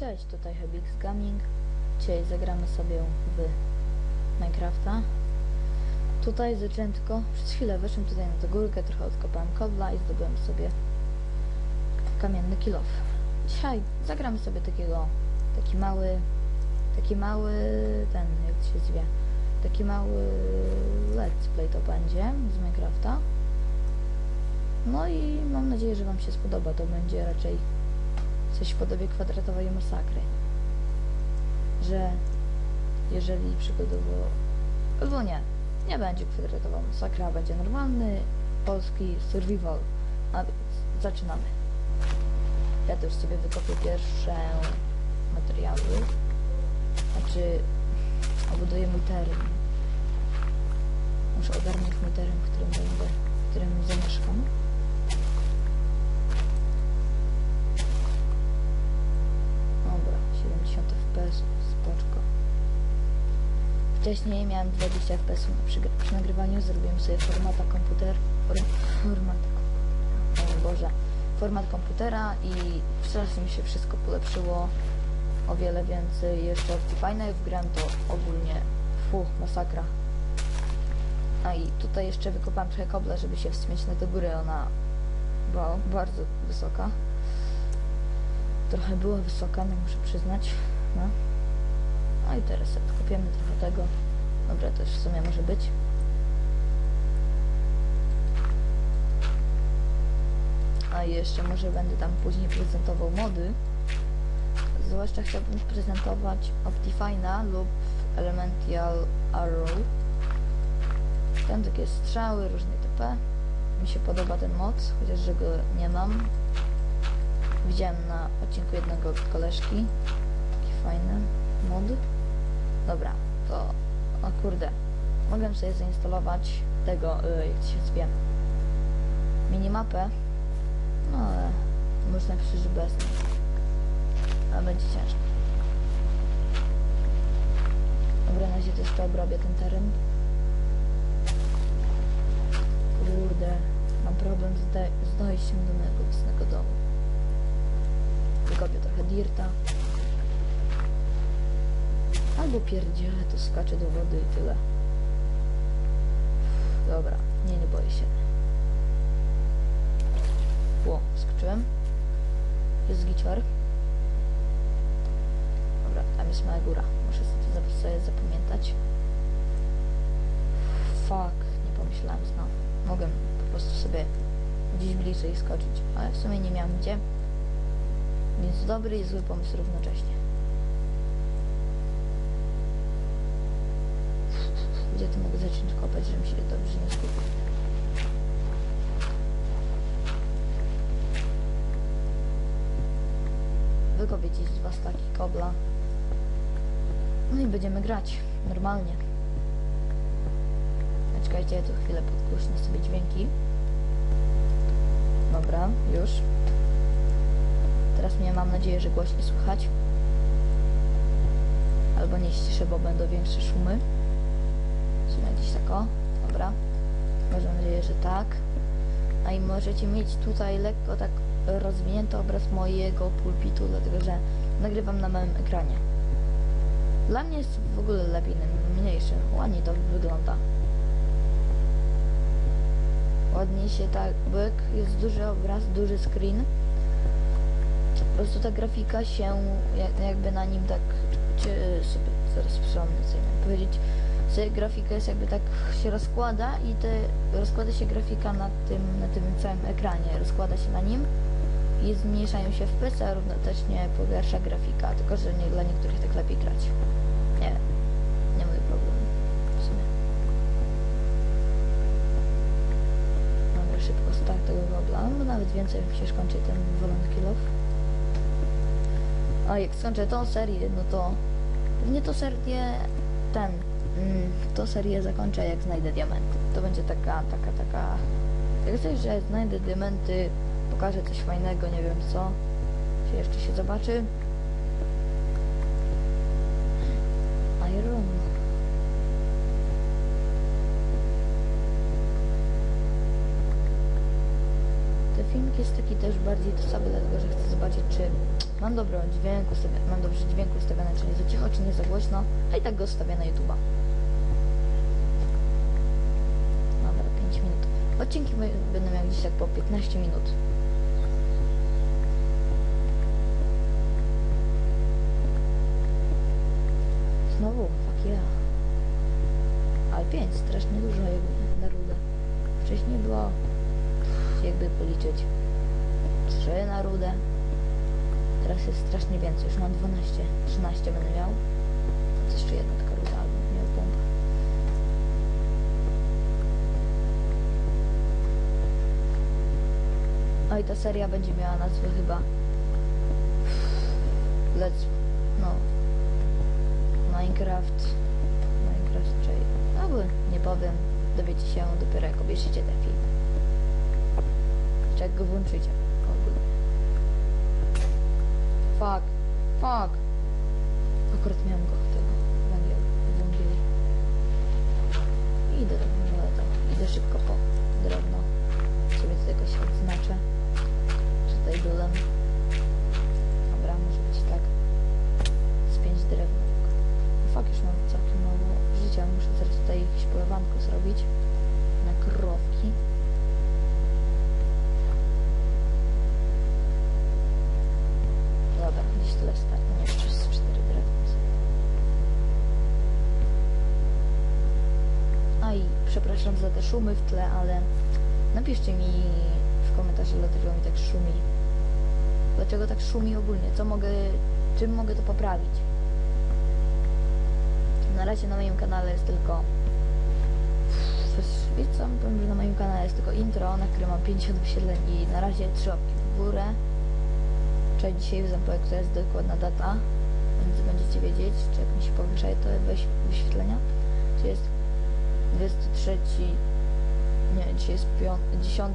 Cześć, tutaj Hebix Gaming. Dzisiaj zagramy sobie w Minecrafta. Tutaj zacząłem tylko, przez chwilę weszłem tutaj na tę górkę, trochę odkopałem kobla i zdobyłem sobie kamienny kilof. Dzisiaj zagramy sobie takiego, taki mały, taki mały, ten, jak to się zwie, taki mały let's play to będzie z Minecrafta. No i mam nadzieję, że Wam się spodoba. To będzie raczej coś w podobie kwadratowej masakry. Że jeżeli przykładowo... Albo nie, nie będzie kwadratowa masakra, będzie normalny polski survival. A więc zaczynamy. Ja też sobie wykopię pierwsze materiały. Znaczy, obuduję mój teren. Muszę ogarnąć mój teren, w którym będę, w którym zamieszkam. Dobra, 70 fps, spoczko. Wcześniej miałem 20 fps przy, przy nagrywaniu, zrobiłem sobie formata komputer, form, format, o Boże, format komputera i teraz mi się wszystko polepszyło o wiele więcej jeszcze opcji fajnych wgrałem to ogólnie, fu, masakra. A i tutaj jeszcze wykopałem trochę kobla, żeby się wspiąć na tę górę, ona była bardzo wysoka trochę była wysoka, no muszę przyznać. No. No i teraz odkopiemy trochę tego. Dobra, też w sumie może być. A jeszcze może będę tam później prezentował mody. Zwłaszcza chciałbym prezentować Optifine'a lub Elemental Arrow. Tam takie strzały, różne TP. Mi się podoba ten mod, chociaż że go nie mam. Widziałem na odcinku jednego koleżki. Taki fajny mod. Dobra, to... O kurde. Mogłem sobie zainstalować tego, y, jak to się zwie, minimapę. No ale można przecież bez niej. A będzie ciężko. Dobra, na razie to obrobię ten teren. Kurde, mam problem z, z dojściem do mojego własnego domu wykopię trochę dirta. Albo pierdzielę, to skaczę do wody i tyle. Dobra, nie, nie boję się. Ło, skoczyłem. Jest gicior. Dobra, tam jest mała góra. Muszę sobie, sobie zapamiętać. Fuck, nie pomyślałem znowu. Mogłem po prostu sobie gdzieś bliżej skoczyć, ale w sumie nie miałem gdzie. Więc dobry i zły pomysł równocześnie. Gdzie tu mogę zacząć kopać, żebym się dobrze nie skupił? Wykopię z dwa staki kobla. No i będziemy grać. Normalnie. Czekajcie, ja tu chwilę podgłośnię sobie dźwięki. Dobra, już. Teraz mnie mam nadzieję, że głośniej słychać. Albo nie ściszę, bo będą większe szumy. Sumie gdzieś tak o. Dobra. Nadzieję, że tak. A i możecie mieć tutaj lekko tak rozwinięty obraz mojego pulpitu, dlatego że nagrywam na małym ekranie. Dla mnie jest w ogóle lepiej na mniejszym. Ładniej to wygląda. Ładniej się tak, jak jest duży obraz, duży screen, po prostu ta grafika się jak, jakby na nim tak czy sobie zaraz przypomnę co powiedzieć sobie grafika jest jakby tak się rozkłada i te rozkłada się grafika na tym, na tym całym ekranie rozkłada się na nim i zmniejszają się FPS, a równocześnie pogarsza grafika, tylko że nie dla niektórych tak lepiej grać. Nie, nie mój problem w sumie. Dobra, szybko start tego gobla, bo nawet więcej się skończy ten wolony kill off. A jak skończę tą serię, no to pewnie to serię ten, mm, to serię zakończę jak znajdę diamenty. To będzie taka, taka, taka, jak coś, że znajdę diamenty, pokażę coś fajnego, nie wiem co, się jeszcze się zobaczy. Iron. Te filmy filmik jest taki też bardziej sobie, dlatego że chcę zobaczyć, czy mam dobrą dźwięk ustawiony, mam dobrze dźwięk ustawiony, czy nie za cicho, czy nie za głośno, a i tak go ustawię na YouTube'a. Dobra, 5 minut. Odcinki moje będą miały gdzieś tak po 15 minut. Znowu, fuck yeah. Ale 5, strasznie dużo jakby na rudę. Wcześniej było, jakby policzyć, 3 na rudę. Teraz jest strasznie więcej, już mam 12, 13 będę miał. To jeszcze jedna tylko ruda, albo miał pompę. No i ta seria będzie miała nazwę chyba Let's... no... Minecraft... Minecraft Trail. Albo nie powiem, dowiecie się dopiero jak obejrzycie ten film. Czy jak go włączycie w ogóle. Fuck. Fuck. Akurat miałem go tego. Węgiel. Węgiel. Idę do to. Idę szybko po drewno. Sobie tutaj jakoś odznaczę. Tutaj byłem. Dobra, może być tak. Z pięć drewna. Fuck, już mam całkiem mało życia. Muszę teraz tutaj jakieś polowanko zrobić. Na krowki. Dobra, gdzieś tyle starczy. Jeszcze z cztery drewna. A i przepraszam za te szumy w tle, ale napiszcie mi w komentarzu, dlaczego mi tak szumi. Dlaczego tak szumi ogólnie? Co mogę, czym mogę to poprawić? Na razie na moim kanale jest tylko... Co? Powiem, że na moim kanale jest tylko intro, na którym mam 50 wyświetleń i na razie 3 łapki w górę. Wczoraj dzisiaj wam powiem, która jest dokładna data, więc będziecie wiedzieć, czy jak mi się powiększają to weź wyświetlenia. Czy jest 23... Nie, dzisiaj jest 10.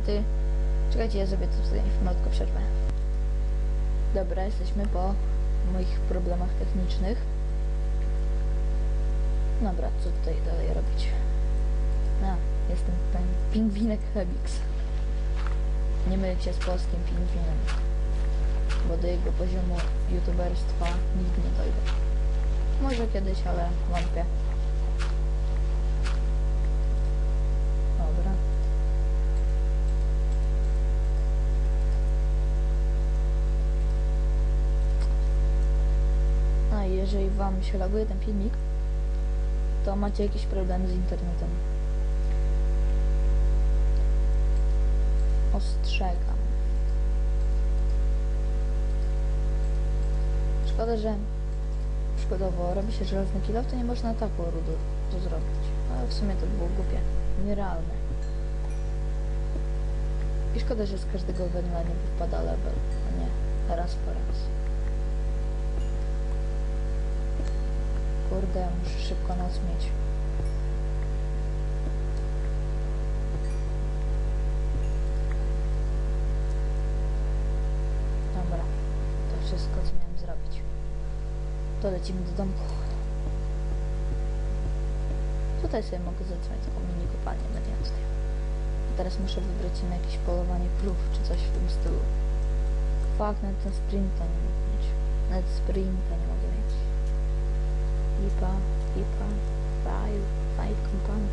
Czekajcie, ja zrobię to sobie malutko przerwę. Dobra, jesteśmy po moich problemach technicznych. Dobra, co tutaj dalej robić? A, jestem ten pingwinek Hebix. Nie mylić się z polskim pingwinem, bo do jego poziomu youtuberstwa nigdy nie dojdę. Może kiedyś, ale wątpię. Jeżeli wam się laguje ten filmik, to macie jakieś problemy z internetem. Ostrzegam. Szkoda, że przykładowo robi się żelazny kilof, to nie można taką rudu to zrobić. Ale w sumie to było głupie. Nierealne. I szkoda, że z każdego węgla nie wypada level, a nie raz po raz. Kurde, muszę szybko noc mieć. Dobra, to wszystko co miałem zrobić. To lecimy do domku. Tutaj sobie mogę zatrzymać taką mini kopalnię będzie tutaj. Teraz muszę wybrać się na jakieś polowanie krów, czy coś w tym stylu. Fuck, nawet ten sprinta nie mogę mieć. Nawet sprinta nie mogę mieć. Lipa, lipa, five, five kompany.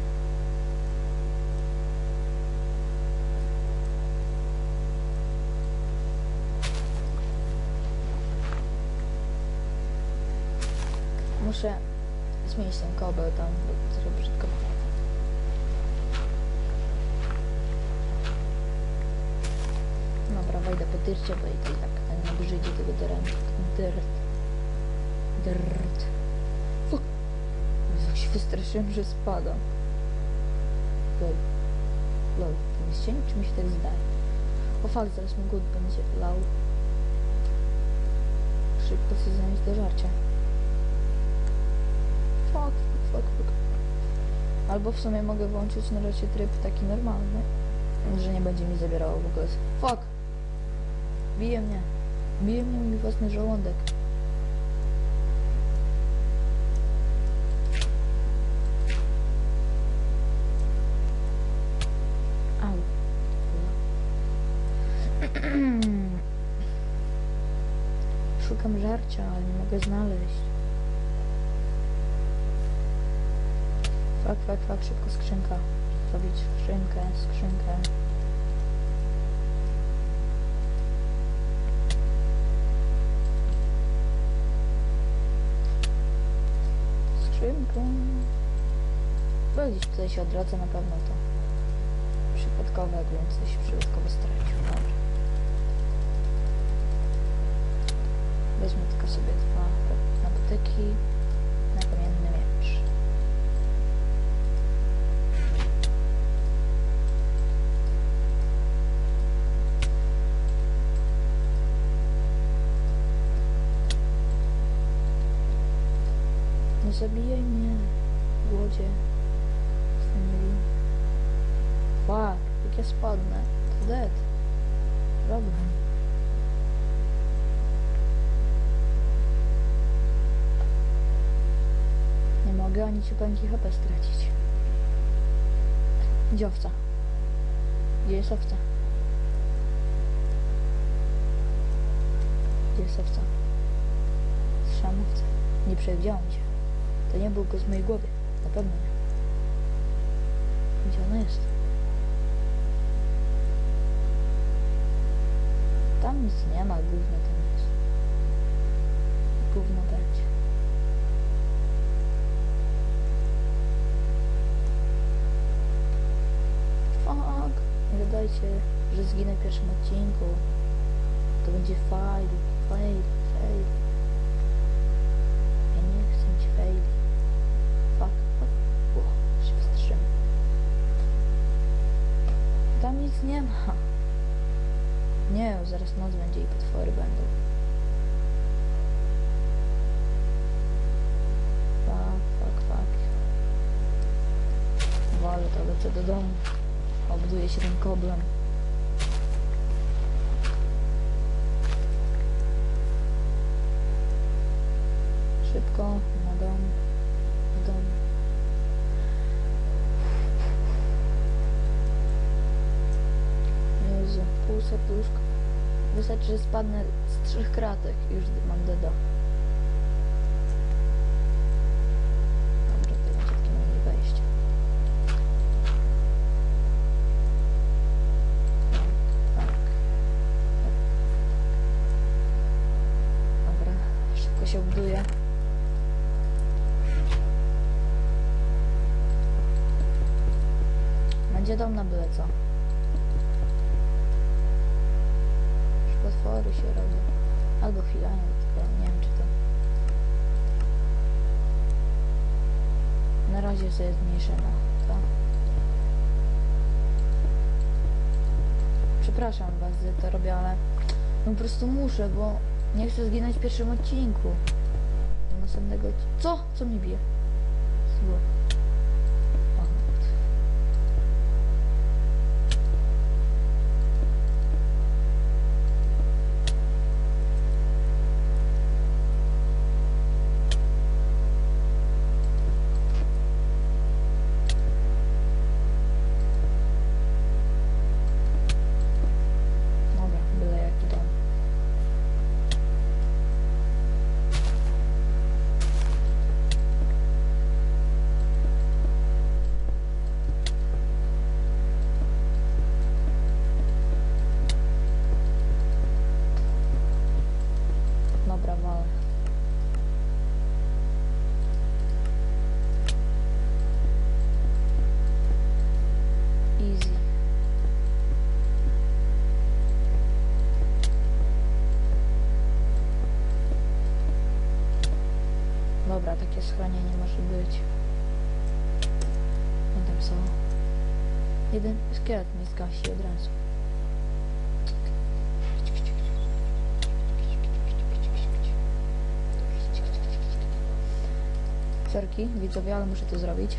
Muszę zmienić ten kobeł tam, bo trochę brzydko. Dobra, wejdę po dyrcie, bo i to tak ten brzydzi tego. Ten dyrt. Dyrt. Fuck. Się wystraszyłem, że spadam. Lol. Lol. To jest cień, czy mi się tak zdaje? O fakt, zaraz mi głód będzie lał. Szybko sobie znaleźć do żarcia. Fuck, fuck, fuck. Albo w sumie mogę włączyć na razie tryb taki normalny, że nie będzie mi zabierało w ogóle. Fuck! Bije mnie. Bije mnie mój własny żołądek. Żarcia, ale nie mogę znaleźć. Fak, fak, fak, szybko skrzynka. Zrobić skrzynkę, skrzynkę. Skrzynkę. Bo gdzieś tutaj się odradza na pewno to przypadkowe, jakbym coś przypadkowo stracił. Weźmy tylko sobie dwa nabyteki na kamienny miecz. Nie zabijaj mnie, głodzie. Jestem niewinny. Fuck, jak ja spadnę, to dead. Problem. Nie mogę ani ciupeńki HP stracić. Gdzie owca? Gdzie jest owca? Gdzie jest owca? Słyszałam owcę. Nie przewidziałam cię. To nie był go z mojej głowy. Na pewno nie. Gdzie ona jest? Tam nic nie ma, gówno tam jest. Gówno będzie. Fuck. Gadajcie, że zginę w pierwszym odcinku. To będzie fail, fail, fail. Ja nie chcę mieć fail. Fuck, fuck. O, się wstrzymam. Tam nic nie ma. Nie, zaraz noc będzie i potwory będą. Fuck, fuck, fuck. Wolę to, lecę do domu. Obuduje się tym koblem. Szybko, na dom, w dom. Jezu, pół. Wystarczy, że spadnę z trzech kratek i już mam deda. Potwory się robią. Albo chwilami, nie wiem czy to... Na razie sobie zmniejszę to. Przepraszam was, że to robię, ale no po prostu muszę, bo nie chcę zginąć w pierwszym odcinku. Co? Co mnie bije? O, Dobra, byle jaki dom. Dobra, walę. Easy. Schronienie może być. No tam są. Jeden szkielet mnie zgasi od razu. Sorki, widzowie, ale muszę to zrobić,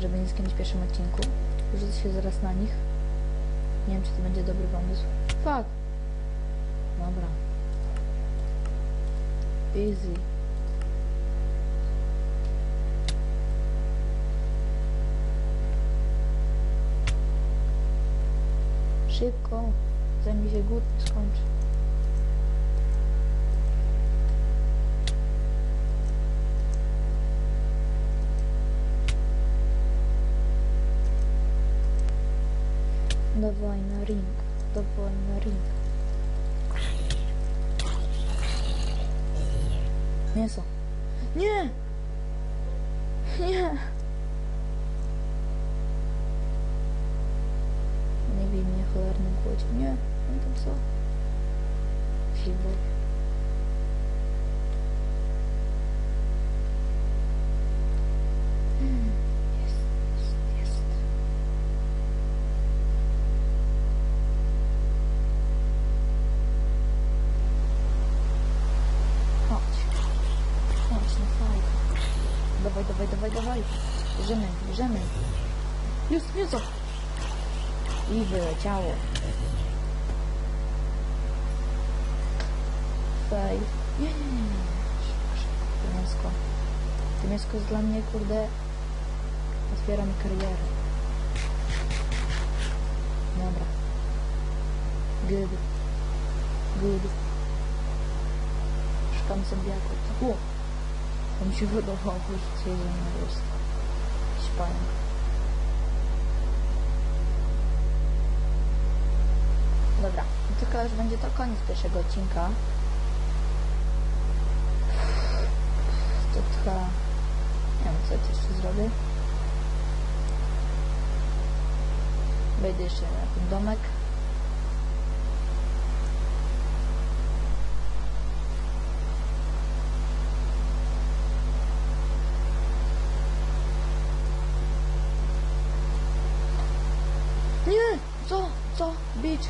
żeby nie skinąć w pierwszym odcinku. Rzucę się zaraz na nich. Nie wiem, czy to będzie dobry pomysł. Fuck! Dobra. Easy. szybko, zanim się gór skończy. Dawaj na ring, dawaj na ring. Mięso. Nie! Nie! Nie bij mnie cholerny głodzie. Nie, on tam co? Filbowie. Jest, jest, jest. Chodź. Chodź na I wyleciało. Nie. To mięsko. To mięsko jest dla mnie, kurde, otwiera mi karierę. Dobra. Good. Good. Szukam zombiaków. O! Mi się wydawało, że jest. Jakiś Dobra, no to chyba już będzie to koniec pierwszego odcinka. To. Nie wiem, co jeszcze zrobię. Wejdę jeszcze na ten domek. Nie! Co? Co? Bić!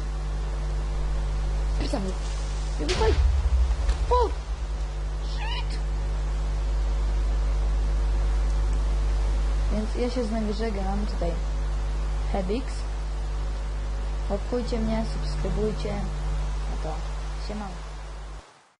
Pisamy. Wybuchaj! O! Shit! Więc ja się z nami żegnam tutaj. Hebix. Łapkujcie mnie, subskrybujcie. No to, siemano.